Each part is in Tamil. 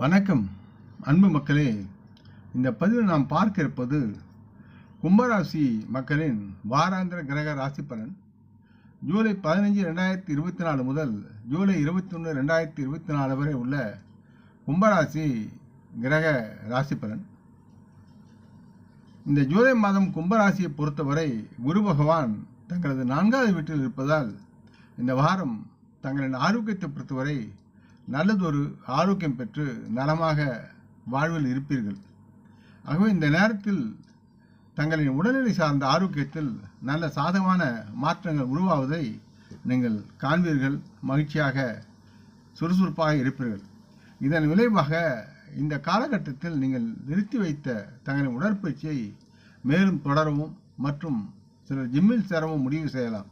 வணக்கம். அன்பு மக்களே இந்த பதிவில் நாம் பார்க்க இருப்பது கும்பராசி மக்களின் வாராந்திர கிரக ராசி பலன். ஜூலை பதினஞ்சு ரெண்டாயிரத்தி இருபத்தி நாலு முதல் ஜூலை இருபத்தி ஒன்று ரெண்டாயிரத்தி இருபத்தி நாலு வரை உள்ள கும்பராசி கிரக ராசி பலன். இந்த ஜூலை மாதம் கும்பராசியை பொறுத்தவரை குரு பகவான் தங்களது நான்காவது வீட்டில் இருப்பதால் இந்த வாரம் தங்களின் ஆரோக்கியத்தை பொறுத்தவரை நல்லதொரு ஆரோக்கியம் பெற்று நலமாக வாழ்வில் இருப்பீர்கள். ஆகவே இந்த நேரத்தில் தங்களின் உடல்நிலை சார்ந்த ஆரோக்கியத்தில் நல்ல சாதகமான மாற்றங்கள் உருவாவதை நீங்கள் காண்பீர்கள். மகிழ்ச்சியாக சுறுசுறுப்பாக இருப்பீர்கள். இதன் விளைவாக இந்த காலகட்டத்தில் நீங்கள் நிறுத்தி வைத்த தங்களின் உடற்பயிற்சியை மேலும் தொடரவும் மற்றும் சிலர் ஜிம்மில் சேரவும் முடிவு செய்யலாம்.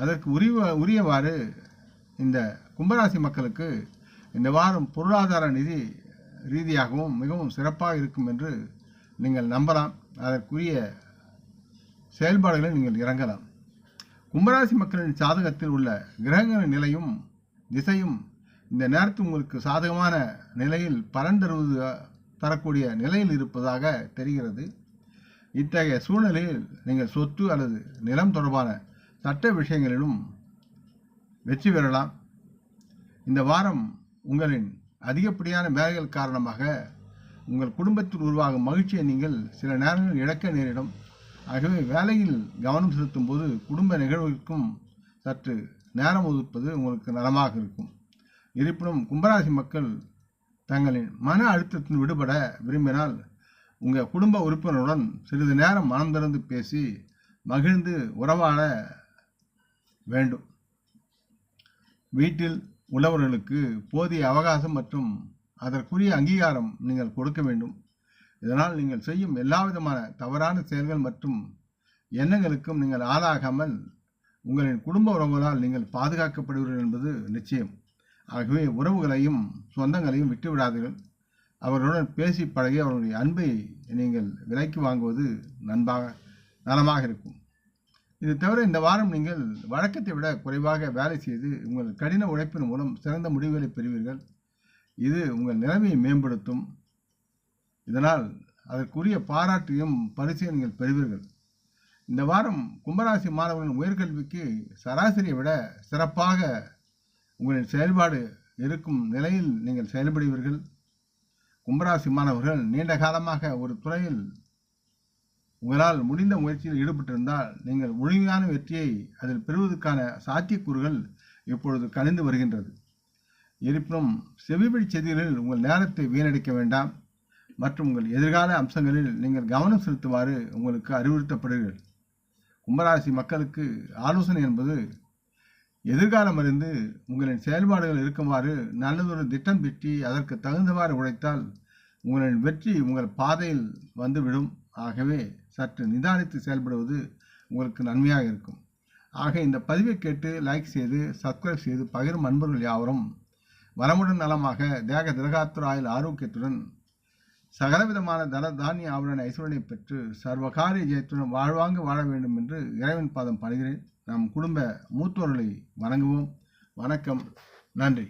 அதற்கு உரிய உரியவாறு இந்த கும்பராசி மக்களுக்கு இந்த வாரம் பொருளாதார நிதி ரீதியாகவும் மிகவும் சிறப்பாக இருக்கும் என்று நீங்கள் நம்பலாம். அதற்குரிய செயல்பாடுகளை நீங்கள் இறங்கலாம். கும்பராசி மக்களின் சாதகத்தில் உள்ள கிரகங்களின் நிலையும் திசையும் இந்த நேரத்தில் உங்களுக்கு சாதகமான நிலையில் பலன் தருவது தரக்கூடிய நிலையில் இருப்பதாக தெரிகிறது. இத்தகைய சூழ்நிலையில் நீங்கள் சொத்து அல்லது நிலம் தொடர்பான சட்ட விஷயங்களிலும் வெற்றி பெறலாம். இந்த வாரம் உங்களின் அதிகப்படியான வேலைகள் காரணமாக உங்கள் குடும்பத்தில் உருவாகும் மகிழ்ச்சியை நீங்கள் சில நேரங்களில் இழக்க நேரிடும். ஆகவே வேலையில் கவனம் செலுத்தும் போது குடும்ப நிகழ்வுகளுக்கும் சற்று நேரம் ஒதுப்பது உங்களுக்கு நலமாக இருக்கும். இருப்பினும் கும்பராசி மக்கள் தங்களின் மன அழுத்தத்தின் விடுபட விரும்பினால் உங்கள் குடும்ப உறுப்பினருடன் சிறிது நேரம் மனம் திறந்து பேசி மகிழ்ந்து உறவாட வேண்டும். வீட்டில் உள்ளவர்களுக்கு போதிய அவகாசம் மற்றும் அதற்குரிய அங்கீகாரம் நீங்கள் கொடுக்க வேண்டும். இதனால் நீங்கள் செய்யும் எல்லா விதமான தவறான செயல்கள் மற்றும் எண்ணங்களுக்கும் நீங்கள் ஆளாகாமல் உங்களின் குடும்ப உறவுகளால் நீங்கள் பாதுகாக்கப்படுவீர்கள் என்பது நிச்சயம். ஆகவே உறவுகளையும் சொந்தங்களையும் விட்டுவிடாதீர்கள் அவர்களுடன் பேசி பழகி அவர்களுடைய அன்பை நீங்கள் விலைக்கு வாங்குவது நண்பாக நலமாக இருக்கும். இது தவிர இந்த வாரம் நீங்கள் வழக்கத்தை விட குறைவாக வேலை செய்து உங்கள் கடின உழைப்பின் மூலம் சிறந்த முடிவுகளை பெறுவீர்கள். இது உங்கள் நிலைமையை மேம்படுத்தும். இதனால் அதற்குரிய பாராட்டையும் பரிசையும் நீங்கள் பெறுவீர்கள். இந்த வாரம் கும்பராசி மாணவர்களின் உயர்கல்விக்கு சராசரியை விட சிறப்பாக உங்களின் செயல்பாடு இருக்கும் நிலையில் நீங்கள் செயல்படுவீர்கள். கும்பராசி மாணவர்கள் நீண்ட காலமாக ஒரு துறையில் உங்களால் முடிந்த முயற்சியில் ஈடுபட்டிருந்தால் நீங்கள் முழுமையான வெற்றியை அதில் பெறுவதற்கான சாத்தியக்கூறுகள் இப்பொழுது கணிந்து வருகின்றது. இருப்பினும் செவிவழி செய்திகளில் உங்கள் நேரத்தை வீணடிக்க வேண்டாம். மற்றும் உங்கள் எதிர்கால அம்சங்களில் நீங்கள் கவனம் செலுத்துமாறு உங்களுக்கு அறிவுறுத்தப்படுகிறீர்கள் கும்பராசி மக்களுக்கு ஆலோசனை என்பது எதிர்காலம் அறிந்து உங்களின் செயல்பாடுகள் இருக்குமாறு நல்லதொரு திட்டம் பெற்றி அதற்கு தகுந்தவாறு உழைத்தால் உங்களின் வெற்றி உங்கள் பாதையில் வந்துவிடும். ஆகவே சற்று நிதானித்து செயல்படுவது உங்களுக்கு நன்மையாக இருக்கும். ஆக இந்த பதிவை கேட்டு லைக் செய்து சப்ஸ்கிரைப் செய்து பகிரும் அன்பர்கள் யாவரும் வரமுடன் நலமாக தேக திரகாத்துராயில் ஆரோக்கியத்துடன் சகலவிதமான தன தானிய ஆவண ஐஸ்வரனை பெற்று சர்வகாரிய ஜெயத்துடன் வாழ்வாங்க வாழ வேண்டும் என்று இறைவன் பாதம் படுகிறேன் நம் குடும்ப மூத்தோர்களை வணங்குவோம். வணக்கம். நன்றி.